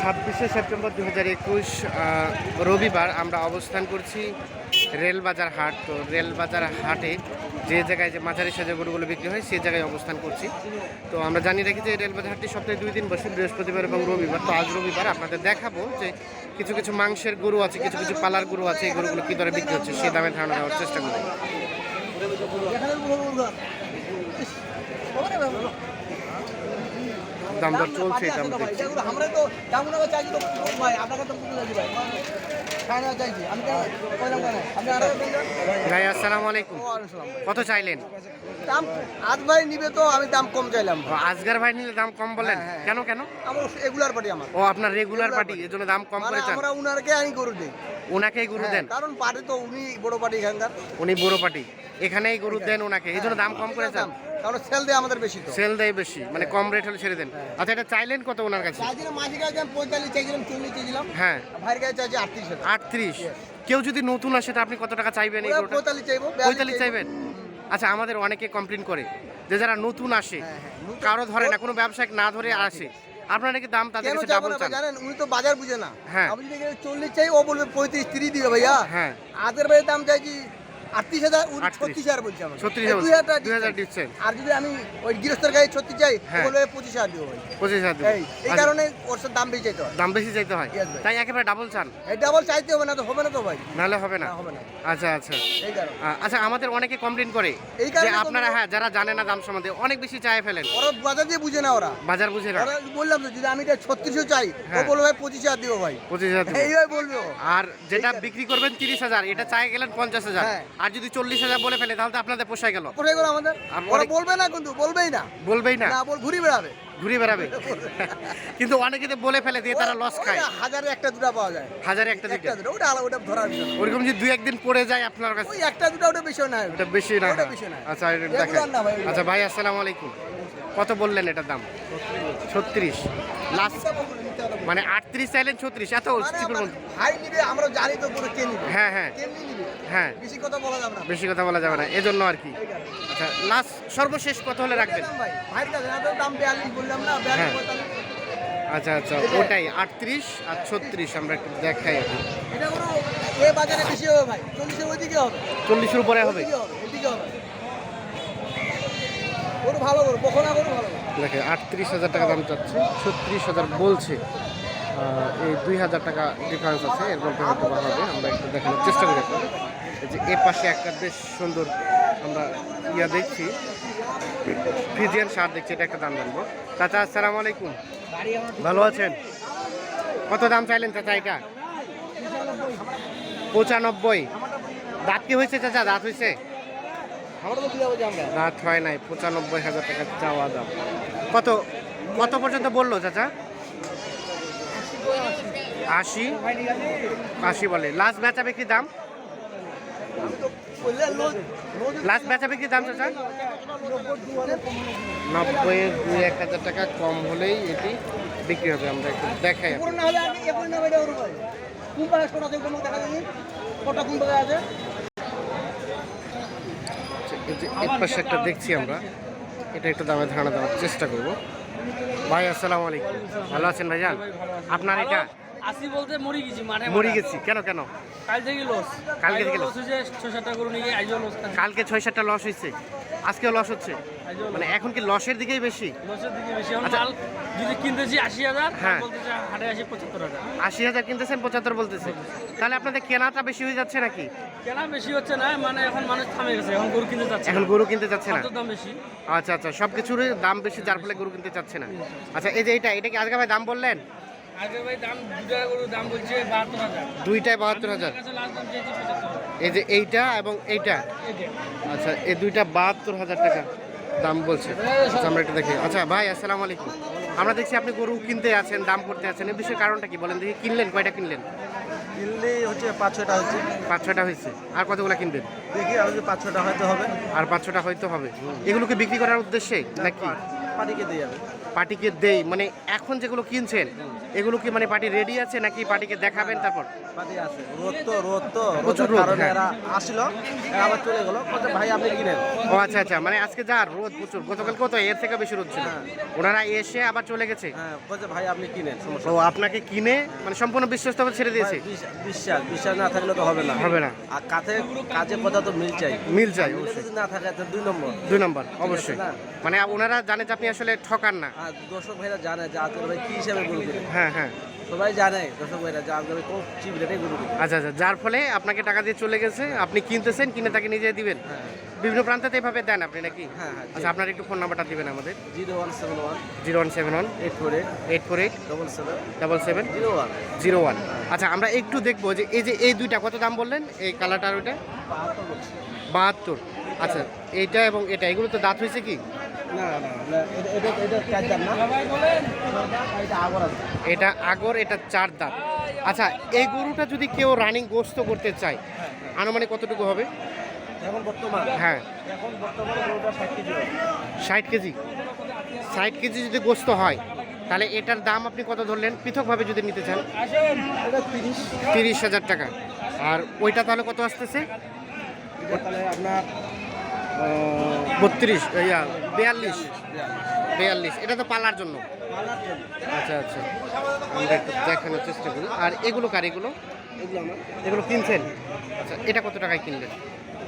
ছাব্বিশে সেপ্টেম্বর দু হাজার একুশ রবিবার আমরা অবস্থান করছি রেলবাজার হাট। তো রেলবাজার হাটে যে জায়গায় যে মাঝারি সাজা গরুগুলো বিক্রি হয় সেই জায়গায় অবস্থান করছি। তো আমরা জানিয়ে রাখি যে রেলবাজার হাটটি সপ্তাহে দুই দিন বসে, বৃহস্পতিবার এবং রবিবার। তো আজ রবিবার আপনাদের দেখাবো যে কিছু কিছু মাংসের গরু আছে, কিছু কিছু পালার গরু আছে, এই গরুগুলো কী দরে বিক্রি হচ্ছে সেই দামে ধারণা দেওয়ার চেষ্টা করি দাম দর চলছে দেখছি। আমরা তো চাইছি ভাই আপনাকে তো ভাই। আমি ভাই আসসালামু আলাইকুম। কত চাইলেন? দাম আজ ভাই নিবে তো আমি দাম কম চাইলাম। আজগার ভাই নিলে দাম কম বলেন। হ্যাঁ, হ্যাঁ। কেন কেন? আমার রেগুলার পার্টি আমার। ও আপনার রেগুলার পার্টি এর জন্য দাম কম মানে করে চান। আমরা উনারকে আনি গরু দিই। ওনাকেই গরু হ্যাঁ, দেন। কারণ পার্টি তো উনি বড় পার্টি এখানকার। উনি বড় পার্টি। এখানেই গরু দেন ওনাকে। এই জন্য দাম কম করে চান কারণ সেল দেয় আমাদের বেশি তো। সেল দেয় বেশি। মানে কম রেট হলে ছেড়ে দেন। আচ্ছা এটা চাইলেন কত ওনার কাছে? চাইছিলাম মাঝে কাছে পঁয়তাল্লিশ চাইছিলাম চল্লিশ চাইছিলাম। হ্যাঁ। ভাইয়ের কাছে চাইছি আটত্রিশ আটত্রিশ? কেউ যদি নতুন আসে তা আপনি কত টাকা চাইবেন এই পঁয়তাল্লিশ চাইব পঁয়তাল্লিশ চাইবেন? আচ্ছা আমাদের অনেকে কমপ্লেন করে যে যারা নতুন আসে হ্যাঁ, হ্যাঁ, কারও ধরে না কোনো ব্যবসায়িক না ধরে আসে। আপনারা কি দাম তাদের কাছে ডাবল চান? জানেন উনি তো বাজার বুঝে না। হ্যাঁ। আপনি যদি এখানে চল্লিশ চাই ও বলবে পঁয়ত্রিশ তিরিশ দিবে ভাইয়া। হ্যাঁ। আদের ভাই দাম চাইছি আটত্রিশ হাজার ছত্রিশ হাজার বলছে আমাকে। ছত্রিশ হাজার দুই হাজার টাকা দুই হাজার difference। দিচ্ছেন আর যদি আমি ওই গৃহস্থের গায়ে ছত্রিশ চাই হ্যাঁ। বলবে পঁচিশ হাজার দিব পঁচিশ হাজার এই এই আচ্ছা, কারণে ওর দাম বেশি চাইতে হয়। দাম বেশি চাইতে হয়। তাই একেবারে ডাবল চান? এই ডাবল চাইতে হবে না তো হবে না তো ভাই। নাহলে হবে না। না হবে না। আচ্ছা আচ্ছা। এই কারণে। আচ্ছা আমাদের অনেকে কমপ্লেন করে এই কারণে আপনারা হ্যাঁ যারা জানে না দাম সম্বন্ধে অনেক বেশি চায় ফেলেন। ওরা বাজার দিয়ে বুঝে না ওরা। বাজার বুঝে না। বললাম তো যদি আমি এটা ছত্রিশও চাই ও হ্যাঁ। বলবে ভাই পঁচিশ হাজার দিব ভাই। পঁচিশ হাজার এইভাবে বলবে আর যেটা বিক্রি করবেন তিরিশ হাজার এটা চাই গেলেন পঞ্চাশ হাজার। হ্যাঁ। আর যদি চল্লিশ হাজার বলে ফেলে তাহলে তো আপনাদের পোষায় গেল। আমাদের। ওরা বলবে না কিন্তু বলবেই না। বলবেই না। বল ঘুরি বেড়াবে। ঘুরে বেড়াবে। কিন্তু অনেকে তো বলে ফেলে দিয়ে তারা লস খায়। হাজারে একটা দুটা পাওয়া যায়। হাজারে একটা দিকে ওটা আলাদা ওটা ধরার ওরকম যদি দুই একদিন পড়ে যায় আপনার কাছে ওই একটা দুটো ওটা বেশি না ওটা বেশি না। ওটা বেশি না। আচ্ছা এটা দেখেন। না ভাই, regular। আচ্ছা ভাই আসসালামু আলাইকুম। কত বললেন এটার দাম? ছত্রিশ। লাস্ট মানে আটত্রিশ চাইলেন ছত্রিশ এত মানে চিকুর আমার বলতে- ভাই নিবে আমরা জানি তো পুরো কে নিবে। হ্যাঁ হ্যাঁ। কেমনি নিবে? হ্যাঁ। বেশি কথা বলা যাবে না। বেশি কথা বলা যাবে না এজন্য আর কি। আচ্ছা লাস্ট সর্বশেষ কত হলে রাখবেন। ভাই তো দাম বিয়াল্লিশ বললাম না বিয়াল্লিশ হ্যাঁ। পঁয়তাল্লিশ। আচ্ছা আচ্ছা ওটাই আটত্রিশ আর ছত্রিশ আমরা একটু দেখাই। এটা কোনো এ বাজারে বেশি হবে ভাই চল্লিশের ওইদিকে হবে। চল্লিশের উপরে হবে। ভালো দেখে আটত্রিশ হাজার টাকা দাম চাচ্ছে ছত্রিশ হাজার বলছে। এই দুই হাজার টাকা ডিফারেন্স আছে এর মধ্যে হয়তো হবে আমরা একটু দেখানোর চেষ্টা করি যে এ পাশে একটা বেশ সুন্দর আমরা ইয়া দেখছি ফিজিয়ান সার দেখছি এটা একটা দাম জানব। চাচা আসসালামু আলাইকুম। ভালো আছেন? কত দাম চাইলেন চাচা এটা? পঁচানব্বই। দাঁত কি হয়েছে চাচা? দাঁত হয়েছে? দাঁত হয় নাই পঁচানব্বই হাজার টাকা চাওয়া দাম। কত কত পর্যন্ত বলল চাচা? আশি। আশি বলে। লাস্ট বেচা বিক্রি দাম? লাস্ট বেচা বিক্রি দাম চাচা? নব্বই দুই এক হাজার টাকা কম হলেই এটি বিক্রি হবে। আমরা একটু দেখাই পাশে একটা দেখছি আমরা। এটা একটু দামে ধারণা দেওয়ার চেষ্টা করব। ভাই আসসালামু আলাইকুম। ভালো আছেন ভাইজান? আপনার এটা? আসি বলতে মরি গেছি মানে মরে গেছি। কেন কেন? কাল থেকে লস কালকে থেকে লস হয়েছে ছয় সাতটা গরু নিয়ে আইজও লস কালকে ছয় সাতটা লস হয়েছে। আজকেও লস হচ্ছে। মানে এখন কি লসের দিকেই বেশি? লসের দিকে বেশি। এখন আচ্ছা। মাল যদি কিনতেছি আশি হাজার হ্যাঁ। বলতেছে হাটে আসি পঁচাত্তর হাজার। আশি হাজার কিনতেছেন পঁচাত্তর বলতেছে। তাহলে আপনাদের কেনাটা বেশি হয়ে যাচ্ছে নাকি? কেনা বেশি হচ্ছে না মানে এখন মানুষ থামে গেছে এখন গরু কিনতে যাচ্ছে এখন গরু কিনতে যাচ্ছে না? দাম বেশি। আচ্ছা আচ্ছা। সব কিছুর দাম বেশি যার ফলে গরু কিনতে চাচ্ছে না। আচ্ছা এই যে এটা এটা কি আজকে ভাই দাম বললেন? আগে ভাই দাম দুটা গরু দাম বলছে বাহাত্তর হাজার দুইটায় বাহাত্তর হাজার এই যে এইটা এবং এইটা। আচ্ছা এই দুইটা বাহাত্তর হাজার টাকা দাম বলছে আচ্ছা আমরা একটু দেখি আচ্ছা ভাই আসসালামু আলাইকুম আমরা দেখছি আপনি গরু কিনতে আছেন দাম করতে আছেন এই বিষয়ে কারণটা কি বলেন দেখি কিনলেন কয়টা কিনলেন হচ্ছে পাঁচ ছটা হচ্ছে পাঁচ ছটা হয়েছে আর কতগুলো কিনবেন দেখি আর যে পাঁচ ছটা হয়তো হবে আর পাঁচ ছটা হয়তো হবে এগুলোকে বিক্রি করার উদ্দেশ্যে নাকি পাটিকে দিয়ে যাবে পার্টিকে দেই। মানে এখন যেগুলো কিনছেন এগুলো কি মানে পার্টি রেডি আছে নাকি পার্টিকে দেখাবেন তারপর? আছে। রোদ তো রোদ তো প্রচুর রোদ, হ্যাঁ। এরা আসছিল আবার চলে গেল। ভাই আপনি কিনেন। ও আচ্ছা আচ্ছা। মানে আজকে যা রোদ প্রচুর। গতকাল কত এর থেকে বেশি রোদ ছিল। হ্যাঁ। ওনারা এসে আবার চলে গেছে। হ্যাঁ ভাই আপনি কিনেন আপনাকে কিনে মানে সম্পূর্ণ বিশ্বস্তভাবে ছেড়ে দিয়েছে। বিশ্বাস বিশ্বাস না থাকলে তো হবে না। হবে না। আর কাছে কাজে কথা তো মিল চাই। মিল চাই না থাকে দুই নম্বর। দুই নম্বর অবশ্যই। মানে ওনারা জানে যে আপনি আসলে ঠকান না। দর্শক ভাইরা জানে যে আজকের ভাই কি হিসাবে গরু কিনে হ্যাঁ হ্যাঁ। সবাই জানে দর্শক ভাইরা যে আজকের ভাই খুব চিপ রেটে গরু কিনে আচ্ছা আচ্ছা যার ফলে আপনাকে টাকা দিয়ে চলে গেছে আপনি কিনতেছেন কিনে তাকে নিজে দিবেন। হ্যাঁ। বিভিন্ন প্রান্তে এভাবে দেন আপনি নাকি? হ্যাঁ হ্যাঁ আচ্ছা আপনার একটু ফোন নাম্বারটা দিবেন আমাদের। Zero one seven one. Zero one seven one. Eight four eight. Eight four eight. Double seven double seven zero one. Zero one. আচ্ছা আমরা একটু দেখব যে এই যে এই দুইটা কত দাম বললেন? এই কালারটার ওইটা? বাহাত্তর। আচ্ছা এইটা এবং এটা এগুলো তো দাঁত হয়েছে কি? এটা আগর এটা চার দাঁত। আচ্ছা এই গরুটা যদি কেউ রানিং গোস্ত করতে চায় আনুমানিক কতটুকু হবে? এখন বর্তমান? হ্যাঁ। এখন বর্তমানে গরুটা ষাট কেজি ষাট কেজি? ষাট কেজি যদি গোস্ত হয় তাহলে এটার দাম আপনি কত ধরলেন? পৃথকভাবে যদি নিতে চান। তিরিশ। তিরিশ হাজার টাকা। আর ওইটা তাহলে কত আসতেছে? আপনার বত্রিশ ইয়া বিয়াল্লিশ। বিয়াল্লিশ এটা তো পালার জন্য। আচ্ছা আচ্ছা। আমরা একটু দেখানোর চেষ্টা করি। আর এগুলো কার এগুলো? এগুলো আমার এগুলো কিনছেন? আচ্ছা এটা কত টাকায় কিনলেন?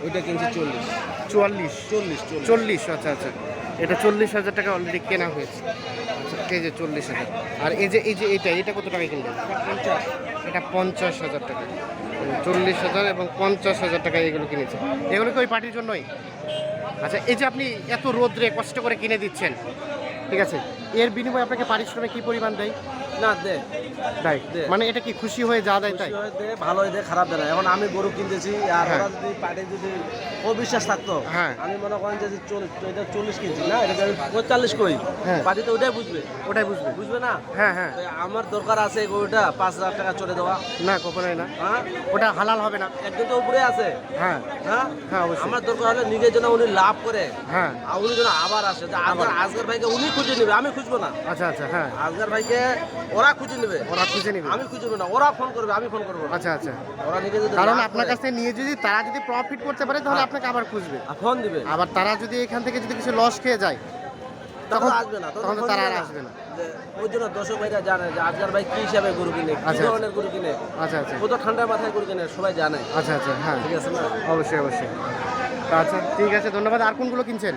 ওইটা কিনছি চল্লিশ। চুয়াল্লিশ। চল্লিশ চল্লিশ। আচ্ছা আচ্ছা। এটা চল্লিশ হাজার টাকা অলরেডি কেনা হয়েছে। আচ্ছা এই যে চল্লিশ হাজার। আর এই যে এই যে এইটা এটা কত টাকায় কিনলেন? এটা পঞ্চাশ হাজার টাকা। চল্লিশ হাজার এবং পঞ্চাশ হাজার টাকা এগুলো কিনেছে। এগুলো কি ওই পার্টির জন্যই? আচ্ছা এই যে আপনি এত রোদ্রে কষ্ট করে কিনে দিচ্ছেন, ঠিক আছে, এর বিনিময়ে আপনাকে পারিশ্রমিক কী পরিমাণ দেয়? না দে। তাই? মানে এটা কি খুশি হয়ে যা দেয় তাই? ভালো দে খারাপ দেয় এখন আমি গরু কিনতেছি আর হ্যাঁ। ওরা যদি যদি অবিশ্বাস থাকতো হ্যাঁ। আমি মনে করেন যে এটা চল্লিশ কিনছি না? এটা পঁয়তাল্লিশ কই হ্যাঁ। ওটাই বুঝবে। ওটাই বুঝবে। বুঝবে না? হ্যাঁ হ্যাঁ। আমার দরকার আছে গরুটা পাঁচ হাজার টাকা চলে দেওয়া। না কখনোই না। হ্যাঁ? ওটা হালাল হবে না। একদম তো উপরে আছে। হ্যাঁ। হ্যাঁ? হ্যাঁ অবশ্যই। আমার দরকার হলে নিজের জন্য উনি লাভ করে হ্যাঁ। আর উনি যেন আবার আসে। যে আজকের ভাইকে উনি খুঁজে নেবে আমি খুঁজবো না। আচ্ছা আচ্ছা হ্যাঁ। আজকের ভাইকে ওরা খুঁজে নেবে। ওরা খুঁজে নেবে। আমি খুঁজবো না। ওরা ফোন করবে আমি ফোন করব আচ্ছা আচ্ছা। ওরা নিজে যদি কারণ আপনার কাছে নিয়ে যদি তারা যদি প্রফিট করতে পারে তাহলে আপনাকে আবার খুঁজবে। ফোন দিবে। আবার তারা যদি এখান থেকে যদি কিছু লস খেয়ে যায় তখন আসবে না। তখন তো তারা আর আসবে না। ওই জন্য দর্শক ভাইরা জানে যে আজকার ভাই কি হিসাবে গরু কিনে কি আচ্ছা, ধরনের গরু কিনে। আচ্ছা আচ্ছা। কত ঠান্ডার মাথায় গরু কিনে সবাই জানে। আচ্ছা আচ্ছা হ্যাঁ। ঠিক আছে না? অবশ্যই অবশ্যই। আচ্ছা ঠিক আছে ধন্যবাদ। আর কোনগুলো কিনছেন?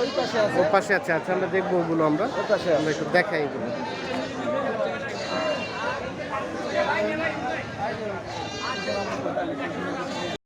ওই পাশে আছে। ওর পাশে আছে। আচ্ছা আমরা দেখব ওগুলো আমরা। ওই পাশে আমরা একটু দেখাই এগুলো।